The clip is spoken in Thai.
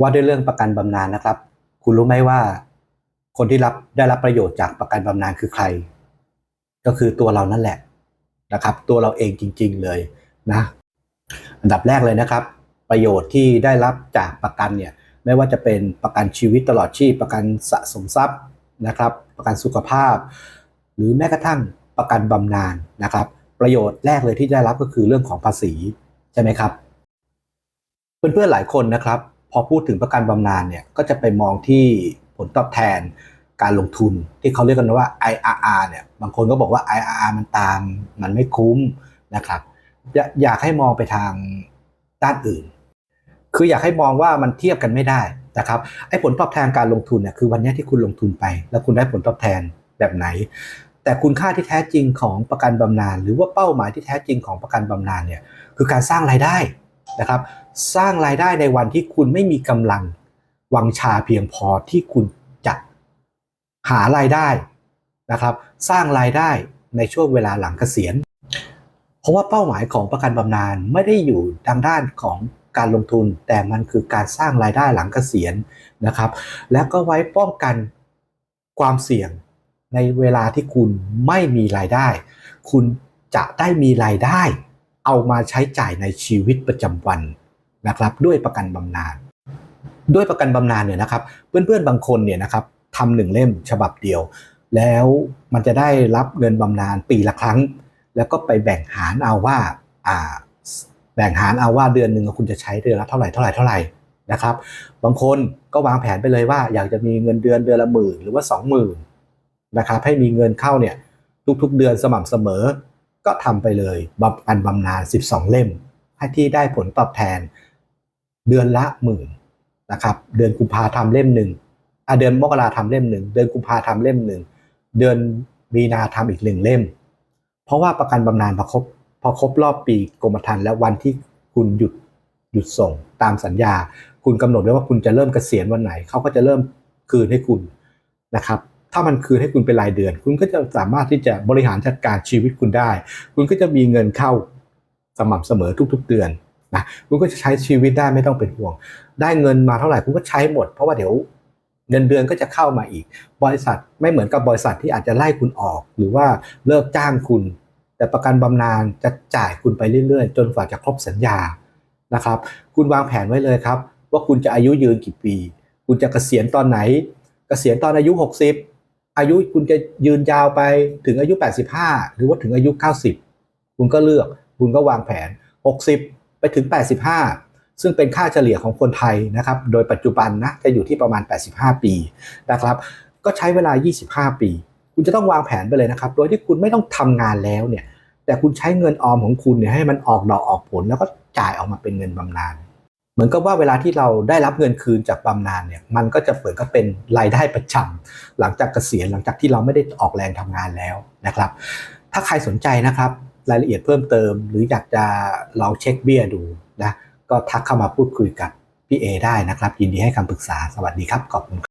ว่าด้วยเรื่องประกันบำนาญนะครับ คุณรู้ไหมว่า คนที่รับได้รับประโยชน์จากประกันบำนาญคือใคร ก็คือตัวเรานั่นแหละนะครับ ตัวเราเองจริง ๆเลยนะ อันดับแรกเลยนะครับ ประโยชน์ที่ได้รับจากประกันเนี่ยไม่ว่าจะเป็นประกันชีวิตตลอดชีพ ประกันสะสมทรัพย์นะครับ ประกันสุขภาพ หรือแม้กระทั่งประกันบำนาญนะครับ ประโยชน์แรกเลยที่ได้รับก็คือเรื่องของภาษีใช่ไหมครับ เพื่อนๆหลายคนนะครับ พอพูดถึงประกันบำนาญเนี่ยก็จะไปมองที่ผลตอบแทนการลงทุนที่เขาเรียกกันว่า IRR เนี่ยบางคนก็บอกว่า IRR มันตามมันไม่คุ้มนะครับอยากให้มองไปทางด้านอื่น คืออยากให้มองว่ามันเทียบกันไม่ได้นะครับไอ้ผลตอบแทนการลงทุนเนี่ยคือวันนี้ที่คุณลงทุนไป แล้วคุณได้ผลตอบแทนแบบไหน แต่คุณค่าที่แท้จริงของประกันบำนาญหรือว่าเป้าหมายที่แท้จริงของประกันบำนาญเนี่ยคือการสร้างรายได้นะครับ สร้างรายได้ในวันที่คุณไม่มีกำลังวังชาเพียงพอที่คุณจะหารายได้นะครับ สร้างรายได้ในช่วงเวลาหลังเกษียณ เพราะว่าเป้าหมายของประกันบำนาญไม่ได้อยู่ทางด้านของการลงทุน แต่มันคือการสร้างรายได้หลังเกษียณนะครับ แล้วก็ไว้ป้องกันความเสี่ยงในเวลาที่คุณไม่มีรายได้ คุณจะได้มีรายได้ เอามาใช้จ่ายในชีวิตประจำวัน นะครับด้วยประกันบำนาญด้วยประกันบำนาญเนี่ยนะครับ เพื่อนๆบางคนเนี่ยนะครับทำหนึ่งเล่มฉบับเดียว แล้วมันจะได้รับเงินบำนาญปีละครั้ง แล้วก็ไปแบ่งหารเอาว่าอ่าแบ่งหารเอาว่าเดือนหนึ่งคุณจะใช้เดือนละเท่าไหร่เท่าไหร่เท่าไหร่นะครับบางคนก็วางแผนไปเลยว่า อยากจะมีเงินเดือนเดือนละหมื่นหรือว่าสองหมื่นนะครับให้มีเงินเข้าเนี่ยทุกๆเดือนสม่ำเสมอ ก็ทำไปเลยบำกันบำนาญ12 เล่มให้ที่ได้ผลตอบแทน เดือนละหมื่นนะครับ เดือนกุมภาทำเล่มหนึ่งเดือนมกราทำเล่มหนึ่งเดือนกุมภาทำเล่มหนึ่งเดือนมีนาทำอีกหนึ่งเล่ม เพราะว่าประกันบำนาญพอครบพอครบรอบปีกรมธรรม์แล้ววันที่คุณหยุดหยุดส่งตามสัญญา คุณกำหนดไว้ว่าคุณจะเริ่มเกษียณวันไหนเขาก็จะเริ่มคืนให้คุณนะครับ ถ้ามันคืนให้คุณเป็นรายเดือน คุณก็จะสามารถที่จะบริหารจัดการชีวิตคุณได้ คุณก็จะมีเงินเข้าสม่ำเสมอทุก ๆ เดือน นะคุณก็จะใช้ชีวิตได้ไม่ต้องเป็นห่วง ได้เงินมาเท่าไหร่คุณก็ใช้หมด เพราะว่าเดี๋ยวเงินเดือนก็จะเข้ามาอีก บริษัทไม่เหมือนกับบริษัทที่อาจจะไล่คุณออก หรือว่าเลิกจ้างคุณ แต่ประกันบำนาญจะจ่ายคุณไปเรื่อยๆ จนกว่าจะครบสัญญานะครับ คุณวางแผนไว้เลยครับ ว่าคุณจะอายุยืนกี่ปี คุณจะเกษียณตอนไหน เกษียณตอนอายุ 60 อายุคุณจะยืนยาวไปถึงอายุ 85 หรือว่าถึงอายุ 90 คุณก็เลือก คุณก็วางแผน 60 ไปถึง 85 ซึ่งเป็นค่าเฉลี่ยของคนไทยนะครับ โดยปัจจุบันนะจะอยู่ที่ประมาณ 85 ปีนะครับ ก็ใช้เวลา 25 ปี คุณจะต้องวางแผนไปเลยนะครับ โดยที่คุณไม่ต้องทำงานแล้วเนี่ย แต่คุณใช้เงินออมของคุณเนี่ยให้มันออกดอกออกผลแล้วก็จ่ายออกมาเป็นเงินบำนาญเหมือนกับว่าเวลาที่เราได้รับเงินคืนจากบำนาญเนี่ยมันก็จะเปิดก็เป็นรายได้ประจำหลังจากเกษียณหลังจากที่เราไม่ได้ออกแรงทำงานแล้วนะครับ ถ้าใครสนใจนะครับ รายละเอียดเพิ่มเติม หรืออยากจะเราเช็คเบี้ยดูนะก็ทักเข้ามาพูดคุยกับพี่เอได้นะครับ ยินดีให้คำปรึกษาสวัสดีครับขอบคุณ